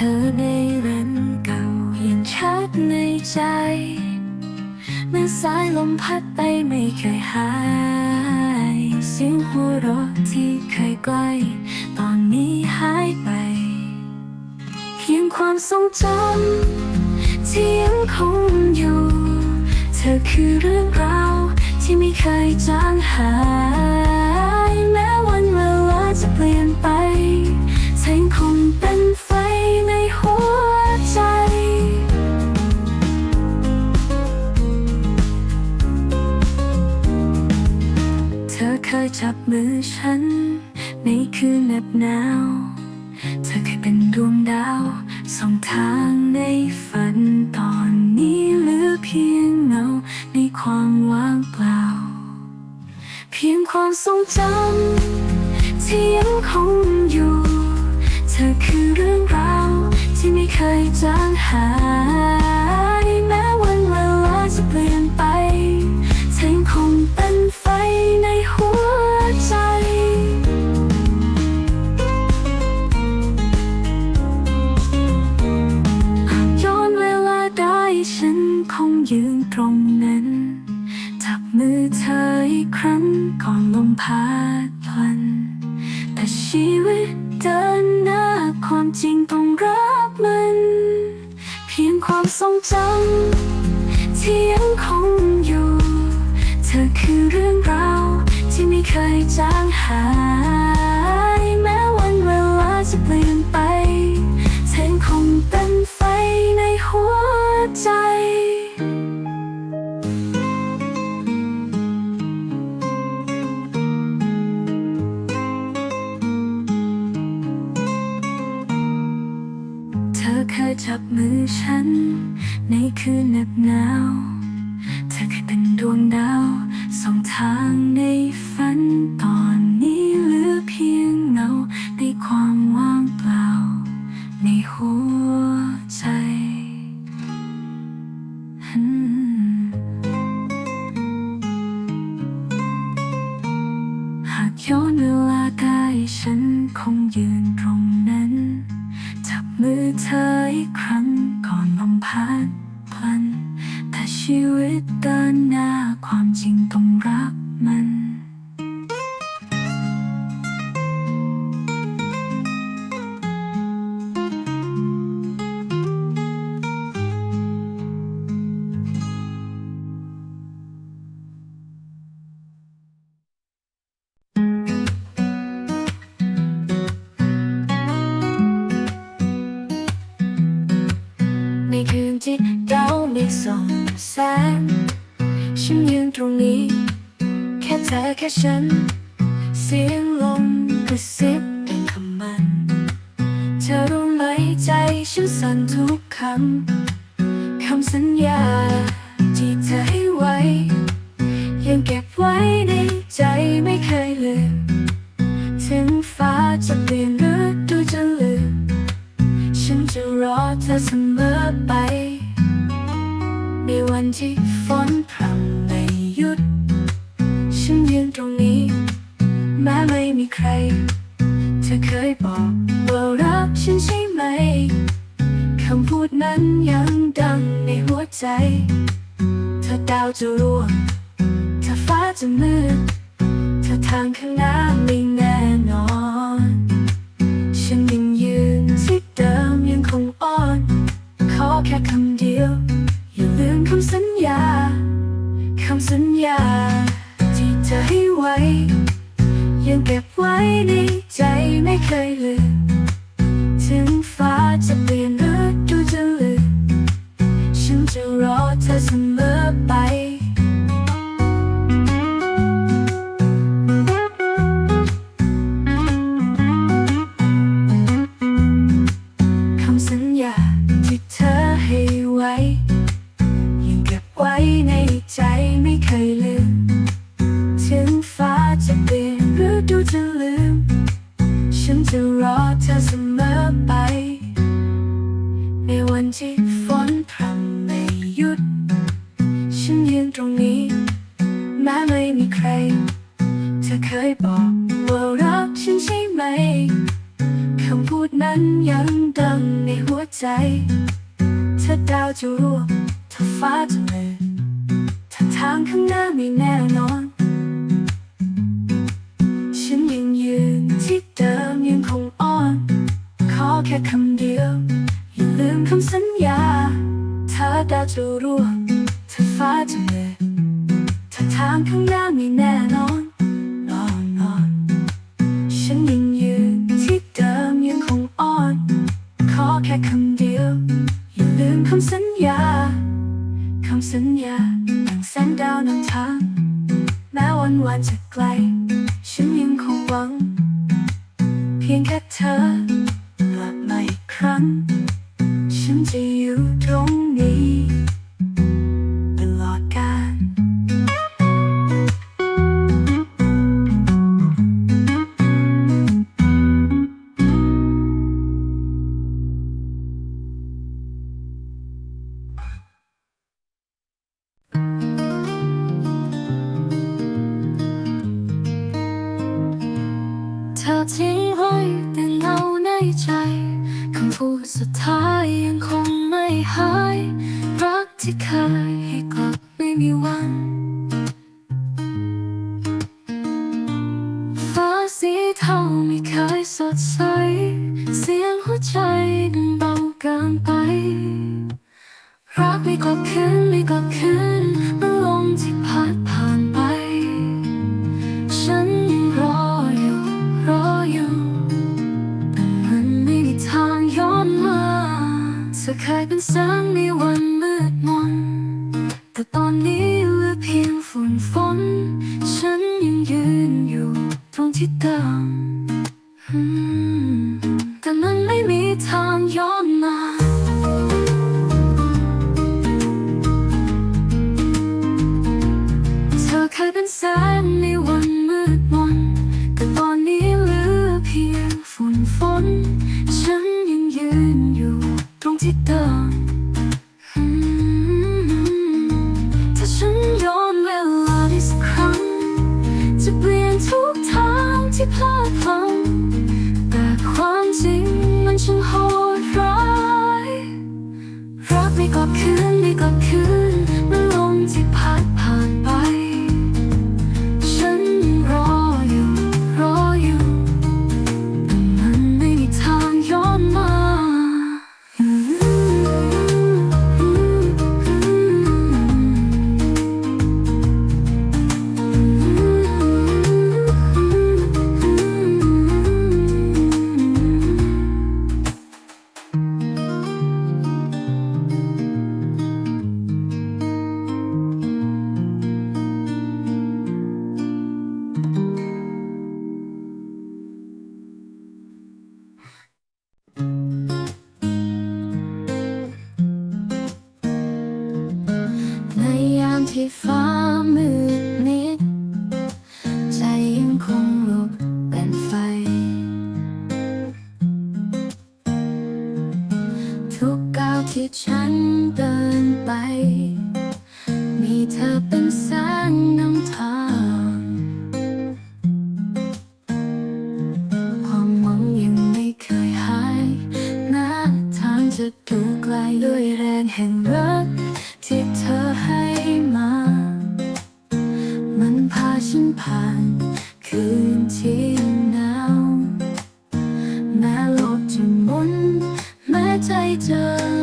ธอในเรันเก่ายังชัดในใจเมื่อสายลมพัดไปไม่เคยหาย เสียงหัวเราะที่เคยใกล้ตอนนี้หายไป เพียงความทรงจำที่ยังคงอยู่ เธอคือเรื่องราวที่ไม่เคยจางหายแม้วันเวลาจะเปลี่ยนไปเธอยังคงเป็น จับมือฉัน ในคืนเหน็บหนาว เธอเคยเป็นดวงดาวส่องทางในฝันตอนนี้เหลือเพียงเงาในความว่างเปล่า เพียงความทรงจำที่ยังคงอยู่ เธอคือเรื่องราวที่ไม่เคยจางหาย เคยจางหาย แม้วันเวลาจะเปลี่ยน ไม่ส่องแสง ฉันยืนตรงนี้ แค่เธอแค่ฉัน เสียงลมกระซิบเป็นคำมัน เธอรู้ไหมใจฉันสั่นทุกคำ คำสัญญาที่เธอให้ไว้ ยังเก็บไว้ในใจไม่เคยลืม ถึงฟ้าจะเปลี่ยนหรือดูจะลืม ฉันจะรอเธอเสมอไป วันที่ฝนพรำไม่หยุด ฉันยืนตรงนี้ แม้ไม่มีใคร เธอเคยบอกว่ารักฉันใช่ไหม คำพูดนั้นยังดังในหัวใจถ้าดาวจะร่วงถ้าฟ้าจะมืดถ้าทางข้างหน้าไม่แน่นอน ฉันยังยืนที่เดิมยังคงอ้อน ขอแค่คำเดียว คำสัญญา คำสัญญา ที่เธอให้ไว้ ยังเก็บไว้ในใจไม่เคยลืม ดนั้นยังดังในหัวใจ ถ้าดาวจะรั่วถ้าฟ้าจะเละถ้าทางข้างหน้าไม่แน่นอน ฉันยังยืนที่เดิมยังคงอ้อน ขอแค่คำเดียว อย่าลืมคำสัญญา ถ้าดาวจะรั่วถ้าฟ้าจะเละถ้าทางข้างหน้าไม่แน่นอน คำสัญญา คำสัญญาแสงดาวนำทาง แม้วันวานจะไกล ฉันยังคงหวัง เพียงแค่เธอกลับมาอีกครั้ง ฉันจะอยู่ตรง ทิ้งห้อยแต่เงาในใจคำพูดสุดท้ายยังคงไม่หาย รักที่เคยให้กลับไม่มีวันฟ้าสีเทาไม่เคยสดใส เสียงหัวใจดังเบาเกินไป รักไม่กลับคืน 海边三米外。hesitar. if i femmes done.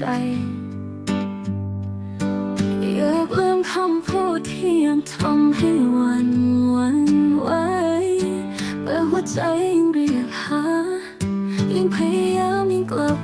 ใจ อยากลืมคำพูดที่ยังทำให้วันวันไหวแต่หัวใจยังเรียกหายังพยายามยังกลับ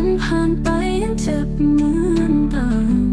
วันผ่านไปยังเจ็บเหมือนเดิม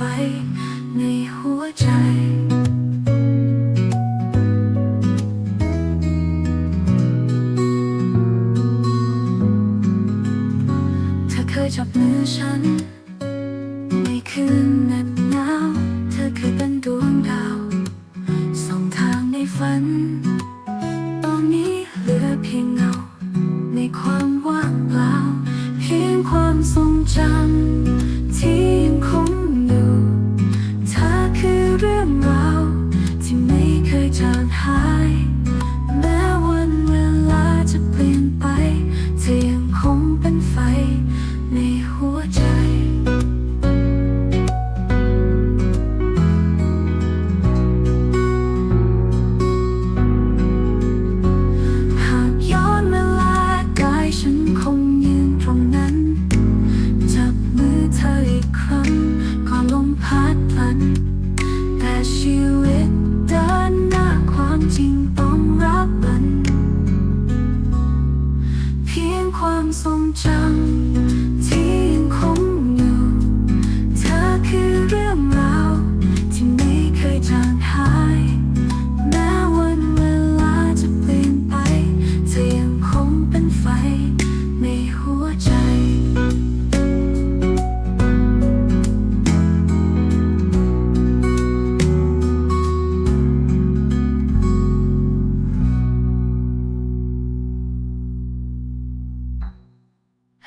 fight high.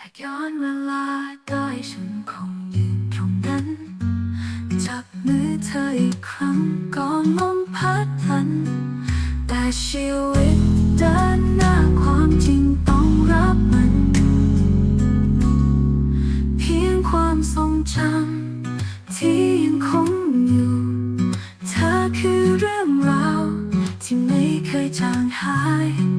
ากย้อนเวลาได้ฉันคงยืนตรงนั้น จับมือเธออีกครั้งก่อนลมพัดพัน แต่ชีวิตเดินหน้าความจริงต้องรับมัน เพียงความทรงจำที่ยังคงอยู่ เธอคือเรื่องราว ที่ไม่เคยจางหาย